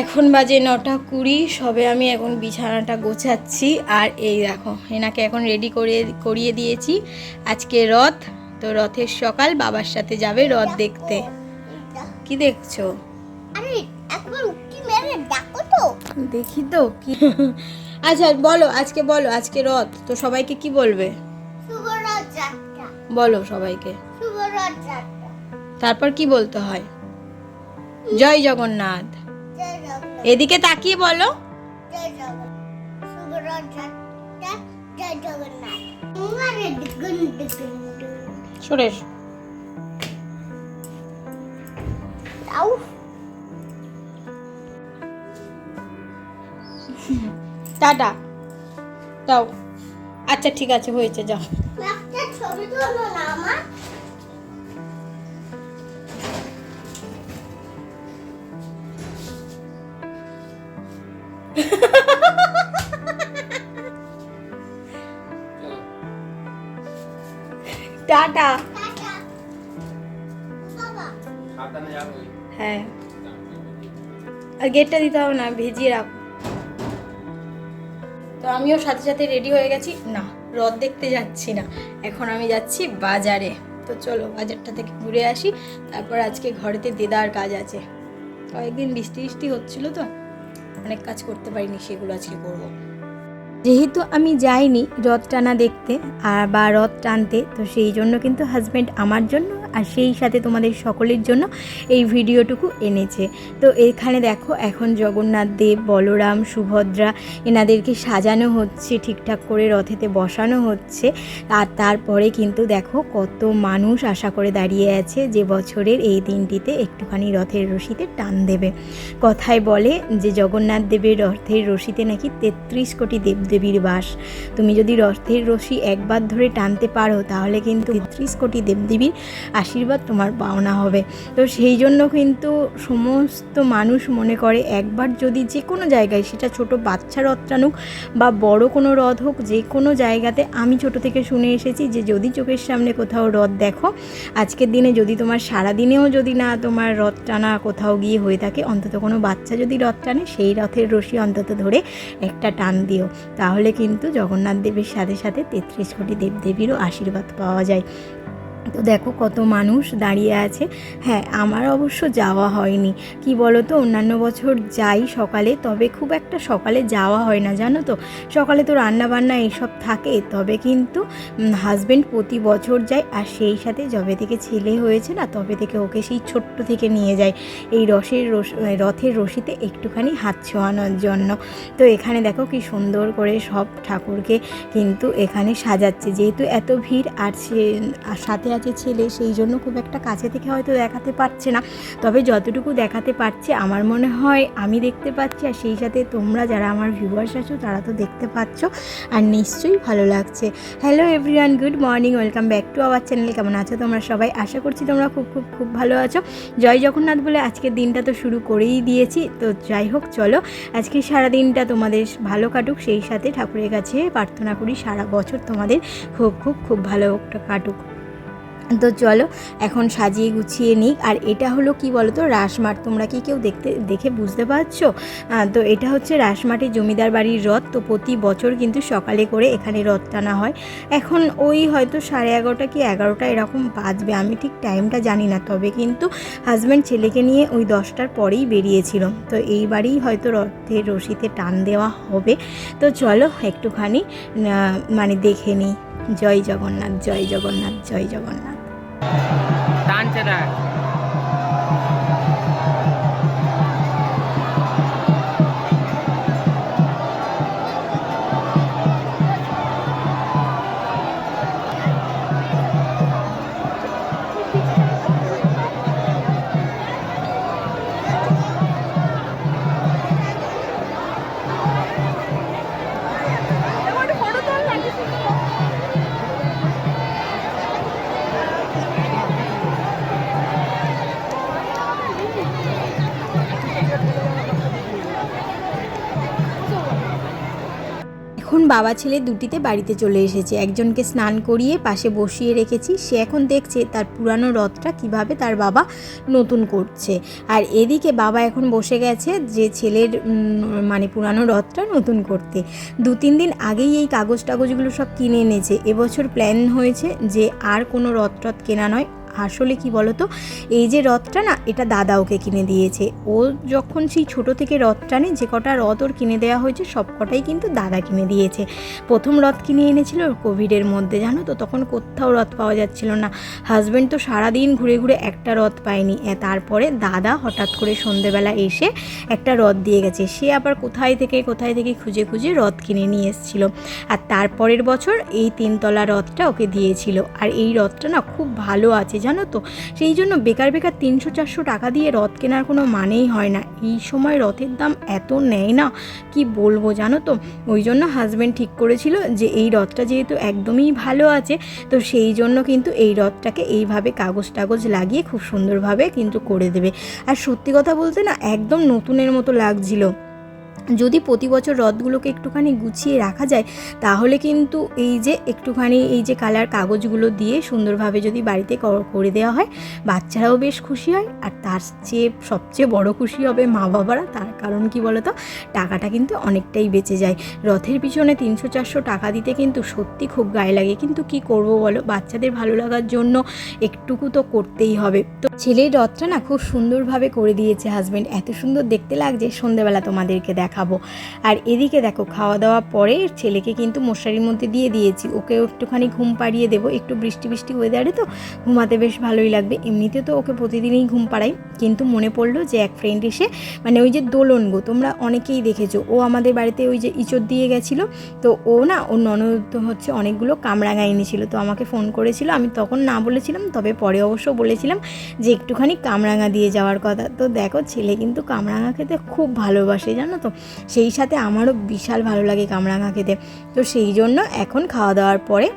এখন বাজে নটা কুড়ি সবে আমি এখন বিছানাটা গোছাচ্ছি। আর এই দেখো এনাকে এখন রেডি করে করিয়ে দিয়েছি। আজকে রথ তো রথের সকাল বাবার সাথে যাবে রথ দেখতে। কি দেখছ? দেখি তো কি। আচ্ছা বলো আজকে বলো আজকে রথ তো সবাইকে কি বলবে? বলো সবাইকে। তারপর কি বলতে হয়? জয় জগন্নাথ। এদিকে তাকিয়ে বলো। সুরেশ। টাটা। যাও আচ্ছা ঠিক আছে হয়েছে যাও। ছবি তুলো আমার। টাটা। হ্যাঁ। আর গেটটা দিতে হবে না, ভিজিয়ে রাখো। তো আমিও সাথে সাথে রেডি হয়ে গেছি। না, রথ দেখতে যাচ্ছি না। এখন আমি যাচ্ছি বাজারে। তো চলো, বাজারটা থেকে ঘুরে আসি। তারপর আজকে ঘরেতে দেদার কাজ আছে। কয়েকদিন বৃষ্টি বৃষ্টি হচ্ছিল তো। অনেক কাজ করতে পারিনি, সেগুলো আজকে করব। যেহেতু আমি যাইনি রথ টানা দেখতে, আর বা রথ টানতে, তো সেই জন্য কিন্তু হাজব্যান্ড আমার জন্য আর সেই সাথে তোমাদের সকলের জন্য এই ভিডিওটুকু এনেছে। তো এখানে দেখো, এখন জগন্নাথ দেব, বলরাম, সুভদ্রা এনাদেরকে সাজানো হচ্ছে, ঠিকঠাক করে রথেতে বসানো হচ্ছে। আর তারপরে কিন্তু দেখো কত মানুষ আশা করে দাঁড়িয়ে আছে যে বছরের এই দিনটিতে একটুখানি রথের রশিতে টান দেবে। কথায় বলে যে জগন্নাথ দেবের রথের রশিতে নাকি তেত্রিশ কোটি দেবদেবীর বাস। তুমি যদি রথের রশি একবার ধরে টানতে পারো তাহলে কিন্তু তেত্রিশ কোটি দেবদেবীর আশীর্বাদ তোমার পাওনা হবে। তো সেই জন্য কিন্তু সমস্ত মানুষ মনে করে, একবার যদি যে কোনো জায়গায়, সেটা ছোট বাচ্চা রথ টানুক বা বড় কোনো রথ হোক, যে কোনো জায়গাতে, আমি ছোট থেকে শুনে এসেছি যে যদি চোখের সামনে কোথাও রথ দেখো, আজকের দিনে যদি তোমার সারা দিনেও যদি না তোমার রথ টানা কোথাও গিয়ে হয়ে থাকে, অন্তত কোনো বাচ্চা যদি রথ টানে, সেই রথের রশি অন্তত ধরে একটা টান দিও। তাহলে কিন্তু জগন্নাথ দেবের সাথে সাথে তেত্রিশ কোটি দেবদেবীরও আশীর্বাদ পাওয়া যায়। তো দেখো কত মানুষ দাঁড়িয়ে আছে। হ্যাঁ আমার অবশ্য যাওয়া হয়নি। কি বলো তো অন্যান্য বছর যাই সকালে, তবে খুব একটা সকালে যাওয়া হয় না, জানো তো? সকালে তো রান্না বান্না এইসব থাকে, তবে কিন্তু হাজব্যান্ড প্রতি বছর যায়, আর সেই সাথে যবে থেকে ছেলে হয়েছে না, তবে থেকে ওকে সেই ছোট্ট থেকে নিয়ে যায়। এই রসের রস রথের রশিতে একটুখানি হাত ছোঁয়ানোর জন্য। তো এখানে দেখো কি সুন্দর করে সব ঠাকুরকে কিন্তু এখানে সাজাচ্ছে। যেহেতু এত ভিড়, আর সে সাথে আছে ছেলে, সেই জন্য খুব একটা কাছে থেকে হয়তো দেখাতে পারছে না। তবে যতটুকু দেখাতে পারছে, আমার মনে হয় আমি দেখতে পাচ্ছি। আর সেই সাথে তোমরা যারা আমার ভিউয়ার্স আছো, তারা তো দেখতে পাচ্ছ। আর নিশ্চয়ই ভালো লাগছে। Hello everyone good morning welcome back to our channel কেমন আছো তোমরা সবাই? আশা করছি তোমরা খুব খুব খুব ভালো আছো। জয় জগন্নাথ বলে আজকের দিনটা তো শুরু করেই দিয়েছি। তো যাই হোক, চলো আজকে সারা দিনটা তোমাদের ভালো কাটুক। সেই সাথে ঠাকুরের কাছে প্রার্থনা করি, সারা বছর তোমাদের খুব খুব খুব ভালো কাটুক। তো চলো, এখন সাজিয়ে গুছিয়ে নিই। আর এটা হলো কি বলো তো রাসমাট। তোমরা কি কেউ দেখতে, দেখে বুঝতে পারছ? তো এটা হচ্ছে রাসমাটির জমিদার বাড়ির রথ। তো প্রতি বছর কিন্তু সকালে করে এখানে রথ টানা হয়। এখন ওই হয়তো সাড়ে এগারোটা কি এগারোটা এরকম বাজবে, আমি ঠিক টাইমটা জানি না। তবে কিন্তু হাজব্যান্ড ছেলেকে নিয়ে ওই দশটার পরেই বেরিয়েছিল। তো এইবারেই হয়তো রথের রশিতে টান দেওয়া হবে। তো চলো একটুখানি মানে দেখে নিই। জয় জগন্নাথ জয় জগন্নাথ জয় জগন্নাথ। consider বাবা ছেলে দুটিতে বাড়িতে চলে এসেছে। একজনকে স্নান করিয়ে পাশে বসিয়ে রেখেছি। সে এখন দেখছে তার পুরানো রথটা কীভাবে তার বাবা নতুন করছে। আর এদিকে বাবা এখন বসে গেছে যে ছেলের মানে পুরানো রথটা নতুন করতে। দু তিন দিন আগেই এই কাগজ টাগজগুলো সব কিনে এনেছে। এবছর প্ল্যান হয়েছে যে আর কোনো রথ টথ কেনা নয়। আসলে কি বলতো? এই যে রথটা না, এটা দাদা ওকে কিনে দিয়েছে। ও যখন সেই ছোট থেকে রথ টানে, যে কটা রথ ওর কিনে দেওয়া হয়েছে, সব কটাই কিন্তু দাদা কিনে দিয়েছে। প্রথম রথ কিনে এনেছিল কোভিডের মধ্যে, জানো তো? তখন কোথাও রথ পাওয়া যাচ্ছিল না। হাজব্যান্ড তো সারাদিন ঘুরে ঘুরে একটা রথ পায়নি। তারপরে দাদা হঠাৎ করে সন্ধেবেলা এসে একটা রথ দিয়ে গেছে। সে আবার কোথায় থেকে কোথায় থেকে খুঁজে খুঁজে রথ কিনে নিয়ে এসেছিল। আর তারপরের বছর এই তিনতলা রথটা ওকে দিয়েছিল। আর এই রথটা না খুব ভালো আছে জানো তো? সেই জন্য বেকার বেকার তিনশো, চারশো টাকা দিয়ে রথ কেনার কোনো মানেই হয় না। এই সময় রথের দাম এত নেয় না, কি বলব জানো তো? ওই জন্য হাজব্যান্ড ঠিক করেছিল যে এই রথটা যেহেতু একদমই ভালো আছে, তো সেই জন্য কিন্তু এই রথটাকে এইভাবে কাগজ টাগজ লাগিয়ে খুব সুন্দরভাবে কিন্তু করে দেবে। আর সত্যি কথা বলতে না, একদম নতুনের মতো লাগছিল। যদি প্রতি বছর রথগুলোকে একটুখানি গুছিয়ে রাখা যায়, তাহলে কিন্তু এই যে একটুখানি এই যে কালার কাগজগুলো দিয়ে সুন্দরভাবে যদি বাড়িতে কর- দেওয়া হয়, বাচ্চারাও বেশ খুশি হয়। আর তার চেয়ে সবচেয়ে বড় খুশি হবে মা বাবারা। তার কারণ কি বলতো? টাকাটা কিন্তু অনেকটাই বেঁচে যায়। রথের পিছনে তিনশো চারশো টাকা দিতে কিন্তু সত্যি খুব গায়ে লাগে। কিন্তু কি করব বলো? বাচ্চাদের ভালো লাগার জন্য একটুকু তো করতেই হবে। তো ছেলের রথটা না খুব সুন্দরভাবে করে দিয়েছে হাজব্যান্ড এত সুন্দর দেখতে লাগছে। সন্ধেবেলা তোমাদেরকে দেখাবো আর এদিকে দেখো, খাওয়া দাওয়া পরে ছেলেকে কিন্তু মশারির মধ্যে দিয়ে দিয়েছি। ওকে একটুখানি ঘুম পাড়িয়ে দেবো। একটু বৃষ্টি বৃষ্টি ওয়েদারে তো ঘুমাতে বেশ ভালোই লাগবে। এমনিতে তো ওকে প্রতিদিনই ঘুম পাড়াই। কিন্তু মনে পড়ল যে এক ফ্রেন্ড এসে মানে ওই যে দোলন গো, তোমরা অনেকেই দেখেছ। ও আমাদের বাড়িতে ওই যে ইঁচড় দিয়ে গেছিল। তো ও না, ওর ননদ হচ্ছে অনেকগুলো কামরাঙা এনেছিল। তো আমাকে ফোন করেছিল। আমি তখন না বলেছিলাম, তবে পরে অবশ্য বলেছিলাম যে একটুখানি কামরাঙা দিয়ে যাওয়ার কথা। তো দেখো, ছেলে কিন্তু কামরাঙা খেতে খুব ভালোবাসে, জানো তো? সেই সাথে আমারও বিশাল ভালো লাগে কামরাঙা খেতে। তো সেই জন্য এখন খাওয়া দাওয়ার পরে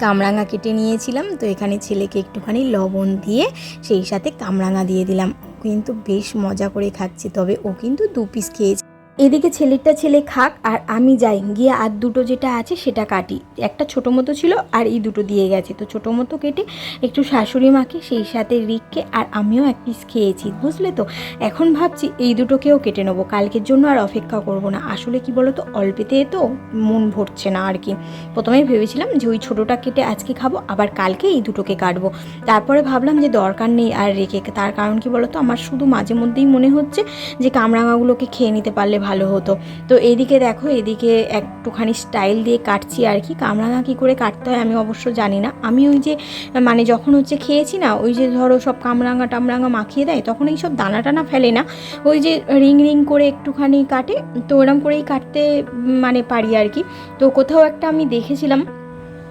কামরাঙা কেটে নিয়েছিলাম। তো এখানে ছেলেকে একটুখানি লবণ দিয়ে সেই সাথে কামরাঙা দিয়ে দিলাম। কিন্তু বেশ মজা করে খাচ্ছে, তবে ও কিন্তু দু পিস খেয়েছে। এদিকে ছেলেরটা ছেলে খাক আর আমি যাই। গিয়ে আর দুটো যেটা আছে সেটা কাটি। একটা ছোটো মতো ছিল আর এই দুটো দিয়ে গেছে। তো ছোটো মতো কেটে একটু শাশুড়ি মাকে, সেই সাথে রিককে আর আমিও এক পিস খেয়েছি। বুঝলে তো? এখন ভাবছি এই দুটোকেও কেটে নেব। কালকের জন্য আর অপেক্ষা করব না। আসলে কি বলো তো অল্পেতে তো মন ভরছে না আর কি। প্রথমেই ভেবেছিলাম যে ওই ছোটোটা কেটে আজকে খাব, আবার কালকে এই দুটোকে কাটবো। তারপরে ভাবলাম যে দরকার নেই আর রেখে। তার কারণ কি বলো তো আমার শুধু মাঝে মধ্যেই মনে হচ্ছে যে কামরাঙাগুলোকে খেয়ে নিতে পারলে ভালো হতো। তো এদিকে দেখো, এদিকে একটুখানি স্টাইল দিয়ে কাটছি আর কি। কামরাঙা কী করে কাটতে হয় আমি অবশ্য জানি না। আমি ওই যে মানে যখন হচ্ছে খেয়েছি না, ওই যে ধরো সব কামরাঙা টামরাঙা মাখিয়ে দেয়, তখন এই সব দানা টানা ফেলে না। ওই যে রিং রিং করে একটুখানি কাটে, তো ওরম করেই কাটতে মানে পারি আর কি। তো কোথাও একটা আমি দেখেছিলাম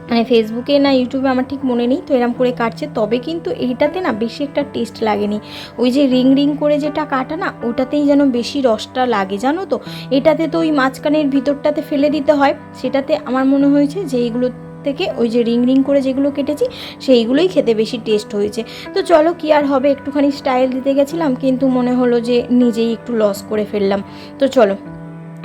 মানে ফেসবুকে না ইউটিউবে আমার ঠিক মনে নেই, তো এরম করে কাটছে। তবে কিন্তু এইটাতে না বেশি একটা টেস্ট লাগেনি। ওই যে রিং রিং করে যেটা কাটা না, ওটাতেই যেন বেশি রসটা লাগে, জানো তো? এটাতে তো ওই মাঝখানের ভিতরটাতে ফেলে দিতে হয়। সেটাতে আমার মনে হয়েছে যে এইগুলো থেকে ওই যে রিং রিং করে যেগুলো কেটেছি, সেইগুলোই খেতে বেশি টেস্ট হয়েছে। তো চলো কি আর হবে, একটুখানি স্টাইল দিতে গেছিলাম, কিন্তু মনে হলো যে নিজেই একটু লস করে ফেললাম। তো চলো।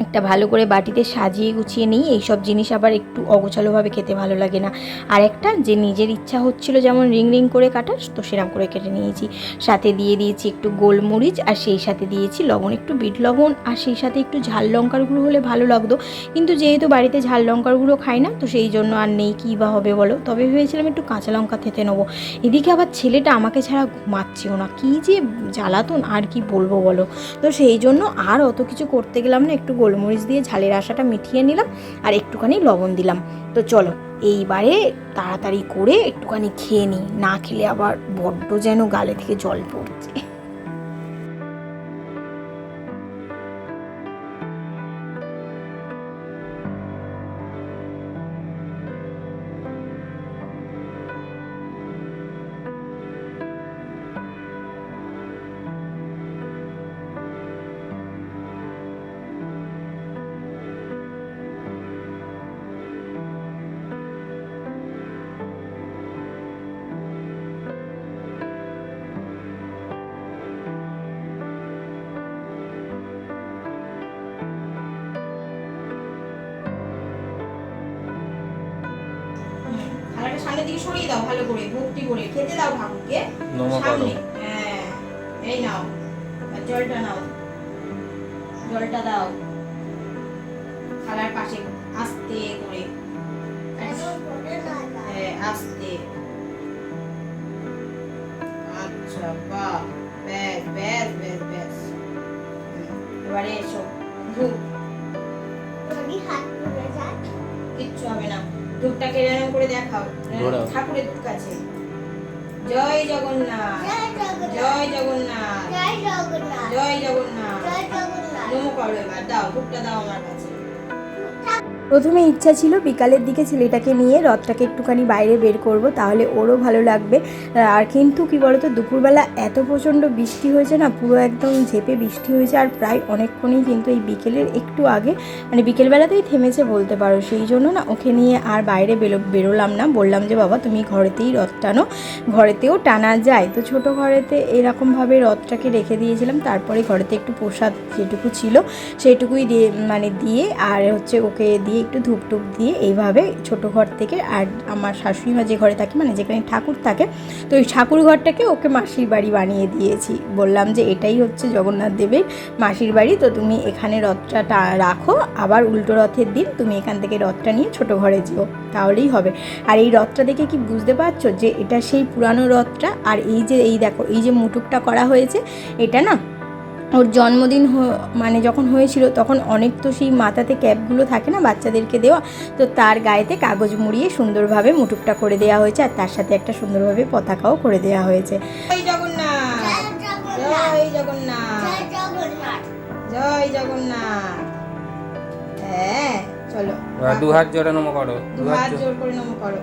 একটা ভালো করে বাটিতে সাজিয়ে গুছিয়ে নিই। এইসব জিনিস আবার একটু অগোছালোভাবে খেতে ভালো লাগে না। আর একটা যে নিজের ইচ্ছা হচ্ছিল যেমন রিং রিং করে কাটার তো সেরকম করে কেটে নিয়েছি। সাথে দিয়ে দিয়েছি একটু গোলমরিচ আর সেই সাথে দিয়েছি লবণ, একটু বিট লবণ আর সেই সাথে একটু ঝাল লঙ্কার গুঁড়ো হলে ভালো লাগতো। কিন্তু যেহেতু বাড়িতে ঝাল লঙ্কার গুঁড়ো খাই না, তো সেই জন্য আর নেই, কী বা হবে বলো? তবে ভেবেছিলাম একটু কাঁচা লঙ্কা থেতে নেব। এদিকে আবার ছেলেটা আমাকে ছাড়া ঘুমাচ্ছেও না। কী যে জ্বালাতন, আর কি বলব বলো? তো সেই জন্য আর অত কিছু করতে গেলাম না, একটু গোলমরিচ দিয়ে ঝালের আশাটা মিঠিয়ে নিলাম আর একটুখানি লবণ দিলাম। তো চলো, এইবারে তাড়াতাড়ি করে একটুখানি খেয়ে নিই। না খেলে আবার বড্ড যেন গালে থেকে জল পড়ছে। দাও ভালো করে ভক্তি করে খেতে দাও ঠাকুরকে সামনে। হ্যাঁ এই নাও। জলটা নাও। জলটা দাও। থালার পাশে আস্তে করে। হ্যাঁ আস্তে। আচ্ছা বাহ। ব্যাস ব্যাস ব্যাস ব্যাস। এবারে এসো। ধূপ কিচ্ছু হবে না। ধূপটাকে এরকম করে দেখাও ঠাকুরের কাছে। জয় জগন্নাথ। জয় জগন্নাথ। জয় জগন্নাথ। নমো করো এবার দাও ধূপটা দাও আমার কাছে। প্রথমে ইচ্ছা ছিল বিকালের দিকে ছেলেটাকে নিয়ে রথটাকে একটুখানি বাইরে বের করব, তাহলে ওরও ভালো লাগবে। আর কিন্তু কি বলতো, দুপুরবেলা এত প্রচণ্ড বৃষ্টি হয়েছে না, পুরো একদম ঝেপে বৃষ্টি হয়েছে, আর প্রায় অনেকক্ষণই কিন্তু এই বিকেলের একটু আগে মানে বিকেলবেলাতেই থেমেছে বলতে পারো। সেই জন্য না, ওকে নিয়ে আর বাইরে বেরো বেরোলাম না। বললাম যে, বাবা, তুমি ঘরেতেই রথ টানো। ঘরেতেও টানা যায়। তো ছোট ঘরেতে এরকমভাবে রথটাকে রেখে দিয়েছিলাম। তারপরে ঘরেতে একটু প্রসাদ যেটুকু ছিল, সেটুকুই দিয়ে মানে দিয়ে, আর হচ্ছে ওকে দিয়ে একটু ধূপ টুপ দিয়ে এইভাবে ছোট ঘর থেকে আর আমার শাশুড়ি মা যে ঘরে থাকে মানে যেখানে ঠাকুর থাকে, তো ওই ঠাকুর ঘরটাকে ওকে মাসির বাড়ি বানিয়ে দিয়েছি। বললাম যে এটাই হচ্ছে জগন্নাথ দেবের মাসির বাড়ি, তো তুমি এখানে রথটা রাখো, আবার উল্টো রথের দিন তুমি এখান থেকে রথটা নিয়ে ছোট ঘরে যেও, তাহলেই হবে। আর এই রথটা দেখে কি বুঝতে পারছ যে এটা সেই পুরানো রথটা, আর এই যে, এই দেখো, এই যে মুটুকটা করা হয়েছে, এটা না ওর জন্মদিন হ- মানে যখন হয়েছিল তখন অনেক তো সেই মাথাতে ক্যাপগুলো থাকে না বাচ্চাদেরকে দেওয়া তো তার গায়েতে কাগজ মুড়িয়ে সুন্দরভাবে মুটুকটা করে দেওয়া হয়েছে আর তার সাথে একটা সুন্দরভাবে পতাকাও করে দেওয়া হয়েছে। জয় জগন্নাথ! জয় জগন্নাথ! হ্যাঁ চলো। দু হাত জোরে নম করো দু দু হাত হাত জোর করে নম করো।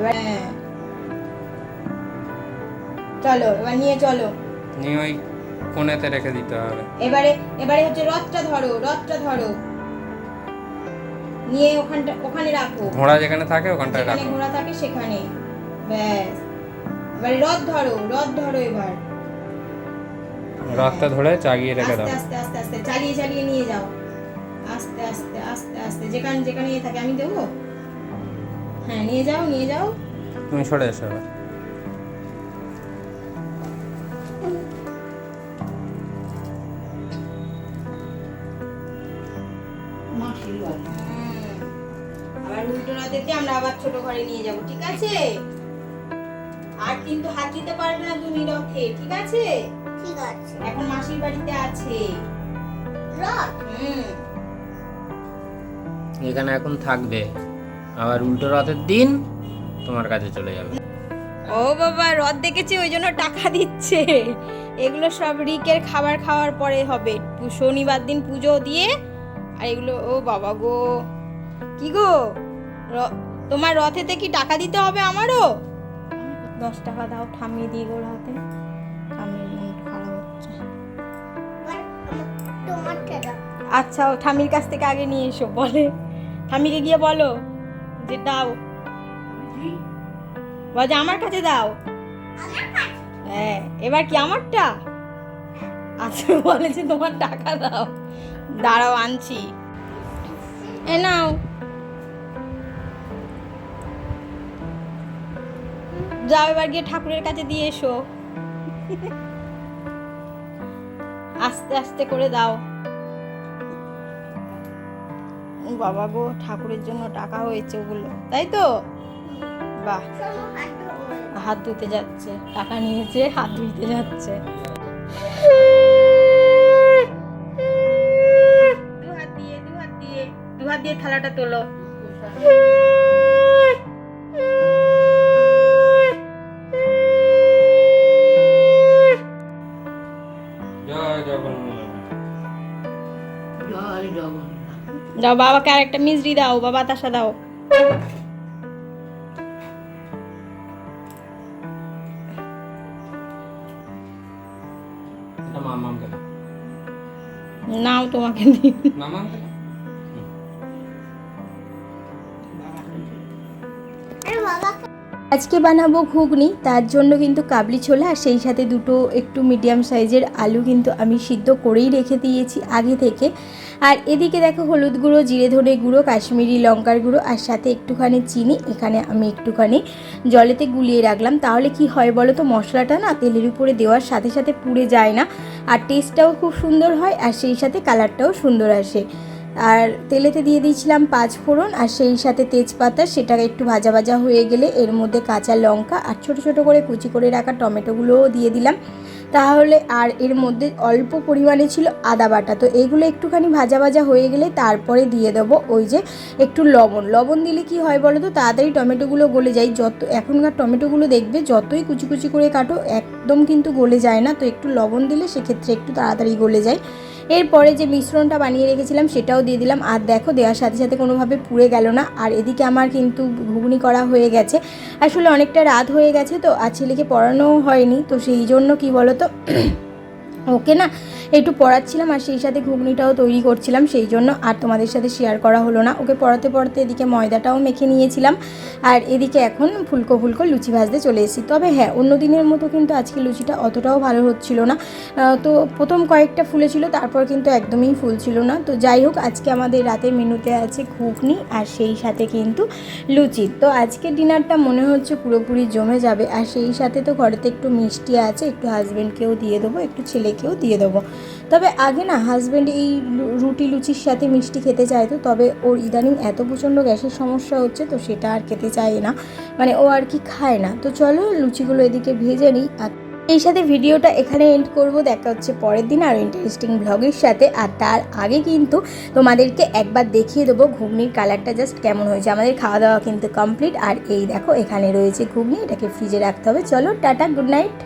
হ্যাঁ। চলো এবার নিয়ে চলো। নিয়ে ওই কোণেতে রেখে দিতে হবে। এবারে এবারে হচ্ছে রথটা ধরো রথটা ধরো। নিয়ে ওখানটা ওখানে রাখো। ঘোড়া যেখানে থাকে ওখানটায় রাখো। ঘোড়া থাকে সেখানে। ব্যাস। এবারে রথ ধরো রথ ধরো এবার। রথটা ধরে চাগিয়ে রেখে দাও। আস্তে আস্তে আস্তে চালিয়ে চালিয়ে নিয়ে যাও। আস্তে আস্তে আস্তে আস্তে যেখানে যেখানে ইয়ে থাকে আমি দেবো? হ্যাঁ নিয়ে যাও নিয়ে যাও। তুমি সরে এসো এবার। হুম। আবার উল্টো রাতেতে আমরা আবার ছোট ঘরে নিয়ে যাব ঠিক আছে? আর কিন্তু হাত দিতে পারবে না তুমি রথে ঠিক আছে? ঠিক আছে। এখন মাসির বাড়িতে আছে। রথ? হুম। এখানে এখন থাকবে। আবার উল্টো রথের দিন তোমার কাছে চলে যাবে। ও বাবা রথ দেখেছি ওই জন্য টাকা দিচ্ছে। এগুলো সব রিকের খাবার খাওয়ার পরে হবে। শনিবার দিন পুজো দিয়ে আর এগুলো, ও বাবা গো। কি গো? তোমার রথেতে কি টাকা দিতে হবে আমারও? দশ টাকা দাও, থামিয়ে দিয়ে তোমারটা দাও। আচ্ছা ও ঠামির কাছ থেকে আগে নিয়ে এসো, বলে। ঠামিকে গিয়ে বলো যে, দাও। যে আমার কাছে দাও। হ্যাঁ এবার কি আমারটা? আচ্ছা বলে যে, তোমার টাকা দাও। দাঁড়াও, আনছি। এ নাও। যাও এবার গিয়ে ঠাকুরের কাছে দিয়ে এসো। আস্তে আস্তে করে দাও। বাবা গো, ঠাকুরের জন্য টাকা হয়েছে ওগুলো, তাই তো? বাহ। হাত ধুতে যাচ্ছে, টাকা নিয়েছে, হাত ধুইতে যাচ্ছে। দিয়ে থালাটা তোলো। দাও বাবাকে আর একটা মিজরি দাও বা বাতাসা দাও। দাও। নাও তোমাকে দিই। আজকে বানাবো ঘুগনি, তার জন্য কিন্তু কাবলি ছোলা আর সেই সাথে দুটো একটু মিডিয়াম সাইজের আলু কিন্তু আমি সিদ্ধ করেই রেখে দিয়েছি আগে থেকে। আর এদিকে দেখো হলুদ গুঁড়ো, জিরে ধনে গুঁড়ো, কাশ্মীরি লঙ্কার গুঁড়ো আর সাথে একটুখানি চিনি। এখানে আমি একটুখানি জলেতে গুলিয়ে রাখলাম। তাহলে কি হয় বলো তো, মশলাটা না তেলের উপরে দেওয়ার সাথে সাথে পুড়ে যায় না। আর টেস্টটাও খুব সুন্দর হয় আর সেই সাথে কালারটাও সুন্দর আসে। আর তেলেতে দিয়ে দিয়েছিলাম পাঁচ ফোড়ন আর সেই সাথে তেজপাতা, সেটা একটু ভাজা ভাজা হয়ে গেলে এর মধ্যে কাঁচা লঙ্কা আর ছোট ছোট করে কুচি করে রাখা টমেটোগুলোও দিয়ে দিলাম। তাহলে আর এর মধ্যে অল্প পরিমাণে ছিল আদা বাটা। তো এইগুলো একটুখানি ভাজা ভাজা হয়ে গেলে তারপরে দিয়ে দেবো ওই যে একটু লবণ। লবণ দিলে কি হয় বলো তো? তাড়াতাড়ি টমেটোগুলো গলে যায়। যত এখনকার টমেটোগুলো দেখবে যতই কুচি কুচি করে কাটো, একদম কিন্তু গলে যায় না। তো একটু লবণ দিলে সেক্ষেত্রে একটু তাড়াতাড়ি গলে যায়। এরপরে যে মিশ্রণটা বানিয়ে রেখেছিলাম, সেটাও দিয়ে দিলাম। আর দেখো, দেওয়ার সাথে সাথে কোনোভাবে পুড়ে গেল না। আর এদিকে আমার কিন্তু ঘুগনি করা হয়ে গেছে। আসলে অনেকটা রাত হয়ে গেছে তো, আর ছেলেকে পড়ানোও হয়নি। তো সেই জন্য কি বলো তো ওকে না একটু পড়াচ্ছিলাম আর সেই সাথে ঘুগনিটাও তৈরি করছিলাম, সেই জন্য আর তোমাদের সাথে শেয়ার করা হলো না। ওকে পড়াতে পড়াতে এদিকে ময়দাটাও মেখে নিয়েছিলাম আর এদিকে এখন ফুলকো ফুলকো লুচি ভাজতে চলে এসেছি। তবে হ্যাঁ অন্য দিনের মতো কিন্তু আজকে লুচিটা অতটাও ভালো হচ্ছিল না। তো প্রথম কয়েকটা ফুলেছিল, তারপর কিন্তু একদমই ফুল ছিল না। তো যাই হোক, আজকে আমাদের রাতের মেনুতে আছে ঘুগনি আর সেই সাথে কিন্তু লুচি। তো আজকে ডিনারটা মনে হচ্ছে পুরোপুরি জমে যাবে। আর সেই সাথে তো ঘরেতে একটু মিষ্টি আছে, একটু হাজব্যান্ডকেও দিয়ে দেবো, একটু ছেলেকেও দিয়ে দেবো। তবে আগে না হাজব্যান্ড এই রুটি, লুচির সাথে মিষ্টি খেতে চাইতো তবে ওর ইদানিং এত প্রচণ্ড গ্যাসের সমস্যা হচ্ছে তো, সেটা আর খেতে চায় না। মানে ও আর কি খায় না। তো চলো লুচিগুলো এদিকে ভেজে নিই। আর এই সাথে ভিডিওটা এখানে এন্ড করব। দেখা হচ্ছে পরের দিন আর ইন্টারেস্টিং ব্লগের সাথে। আর তার আগে কিন্তু তোমাদেরকে একবার দেখিয়ে দেবো ঘুগনির কালারটা জাস্ট কেমন হয়েছে। আমাদের খাওয়া দাওয়া কিন্তু কমপ্লিট আর এই দেখো এখানে রয়েছে ঘুগনি, এটাকে ফ্রিজে রাখতে হবে। চলো টাটা গুড নাইট